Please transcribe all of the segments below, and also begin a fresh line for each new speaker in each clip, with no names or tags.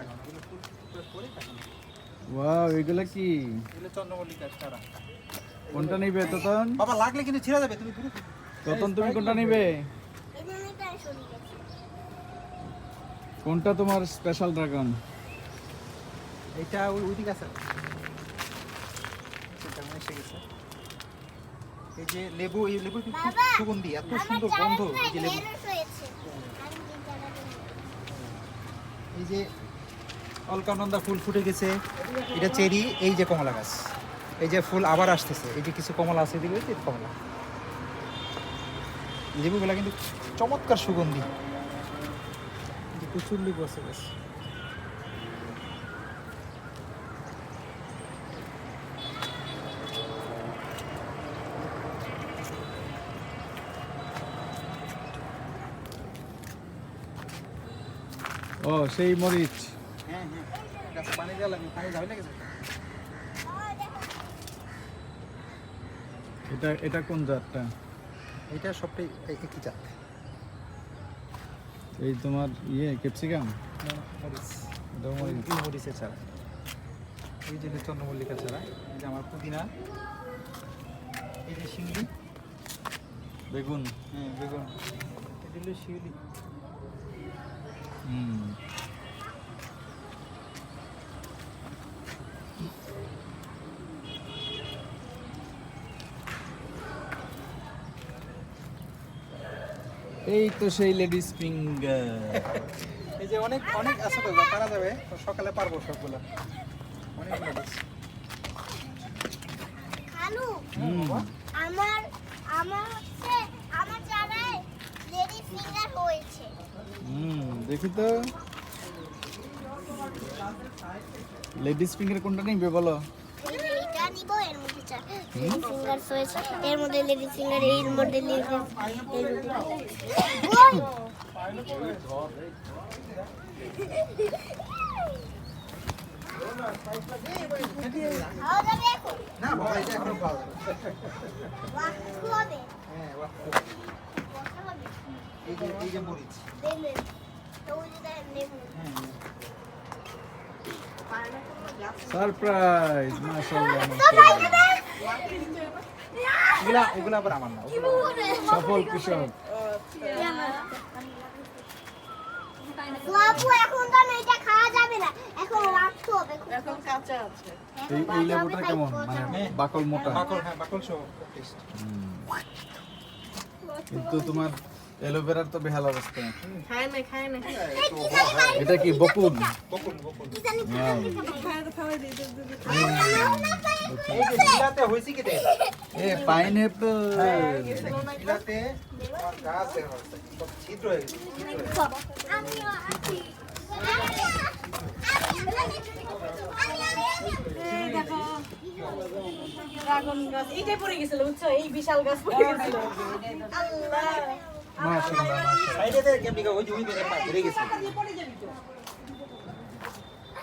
এগুলো ফুল করে
ওয়াও এগুলা কি?
এগুলো চন্দ্রমল্লিকার চারা
কোনটা নিবে ততন?
বাবা লাগলে কিন্তু ছিঁড়ে যাবে তুমি
ততন তুমি কোনটা নিবে? কোনটা তোমার স্পেশাল ড্রাগন
এইটা ওই ওইদিকে আছে। এসে গেছে। এই যে লেবু এই লেবু খুব সুগন্ধি এত সুন্দর গন্ধ এই যে লেবু। এই যে অলকানন্দা ফুল ফুটে গেছে। এটা চেরি, এই যে কমলা গাছ। এই যে ফুল আবার আসতেছে। এই যে কিছু কমলা আছে দিকে যে কমলা। লেবুগুলা কিন্তু চমৎকার সুগন্ধি। প্রচুর লেবু আছে গাছ
ও, সেই মরিচ।
হ্যাঁ হ্যাঁ। পানি দেওয়া লাগবে পানি যাবে লেগেছে
এটা এটা কোন জাতটা?
এটা সবটাই একই জাত।
এই তোমার ইয়ে ক্যাপসিকাম?
এই মরিচের চারা। যে চন্দ্রমল্লিকা চারা এই যে আমার পুদিনা এই যে শিউলি।
বেগুন।
হ্যাঁ বেগুন। এটা হলো শিউলি।
হুম। এই তো সেই লেডিস ফিঙ্গার
এই যে অনেক অনেক আছে তো পারা যাবে। তো সকালে পারব সবগুলো।
খালু
হুম।
আমার আমার হচ্ছে আমার চারায় লেডি ফিঙ্গার হয়েছে।
হুম দেখি তো। লেডিস ফিঙ্গার কোনটা নিবে বলো?
নিব এর মধ্যে চার হয়েছে এর মধ্যে লেডি এর মধ্যে
না বাবা এটা এখনও পাওয়া যাবে হ্যাঁ এই যে এই যে মরিচ। হ্যাঁ।
সারপ্রাইজ মাশাআল্লাহ
এগুলা এগুলা আবার আমার না
সফল কৃষক
বাবু এখন তো না এটা খাওয়া যাবে না। এখন রাখতে হবে
এখন কাঁচা আছে।
এই এই লেবুটা কেমন? মানে বাকল মোটা?
বাকল হ্যাঁ বাকল সহ
কিন্তু তোমার অ্যালোভেরার তো বেহাল অবস্থা। এটা কি বকুল
ছিদ্র হয়ে
ড্রাগন গাছ এইটাই পড়ে গেছিল বুঝছ? এই বিশাল গাছ পড়ে গেছিল। আল্লাহ।
মাশাআল্লাহ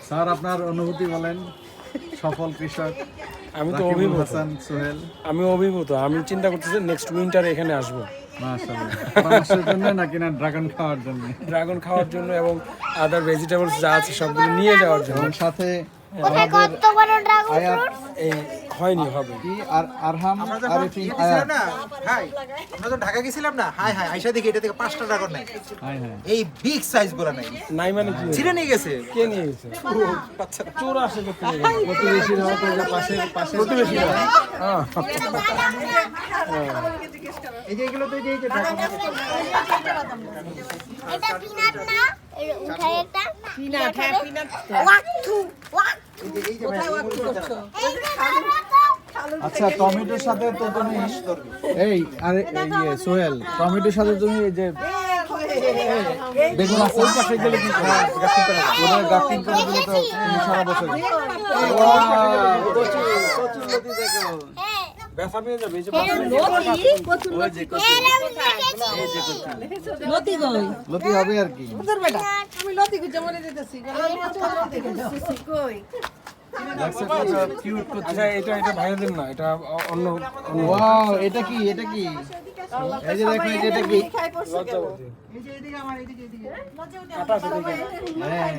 স্যার আপনার অনুভূতি বলেন। সফল কৃষক
আমি তো অভিভূত।
হাসান সোহেল।
আমি অভিভূত। আমি চিন্তা করতেছি নেক্সট উইন্টারে এখানে আসব।
ড্রাগন খাওয়ার জন্য?
ড্রাগন খাওয়ার জন্য এবং আদার ভেজিটেবলস যা আছে সবগুলো নিয়ে যাওয়ার জন্য।
সাথে
কোথায় কত বড় ড্রাগন
আয়াত
এই হয়নি হবে।
কি? আর আরহাম
ইয়ে না হাই আমরা যখন ঢাকা গেছিলাম না হাই হাই আইসা দেখি এটা থেকে পাঁচটা ড্রাগন নাই
হাই হাই।
এই বিগ সাইজগুলো নাই
নাই মানে কি?
ছিঁড়ে নিয়ে গেছে।
কে নিয়ে গেছে? চোর আসে করতে গেলে।
প্রতিবেশী হওয়ার পরে পাশে পাশে প্রতিবেশী
হ্যাঁ।
এই যে এগুলো তো এই যে
এটা পিনাট না? একটা।
পিনাট হ্যাঁ পিনাট
ওয়াক টু।
আচ্ছা টমেটোর সাথে তো তুমি এই আরে ইয়ে সোহেল টমেটোর সাথে তুমি এই যে বেগুন আছে ওই পাশে গেলে কি ওরা গাফিং করে দিলে তো তুমি সারা বছর দেখো
হ্যাঁ
যাবে এই যে
লতি কচুর
ওই যে কচু
এরম দেখেছি।
এই যে কচু
লতি
হবে আর কি?
তোর বেটা আমি লতি খুঁজে মরে যেতেছি লতি কই
দেখছ কত কিউট কচু
আচ্ছা এটা এটা ভাইয়াদের না এটা অন্য
ওয়াও এটা কি এটা কি? এই যে দেখো এটা কি?
এই যে এদিকে আমার এদিকে এদিকে
হ্যাঁ।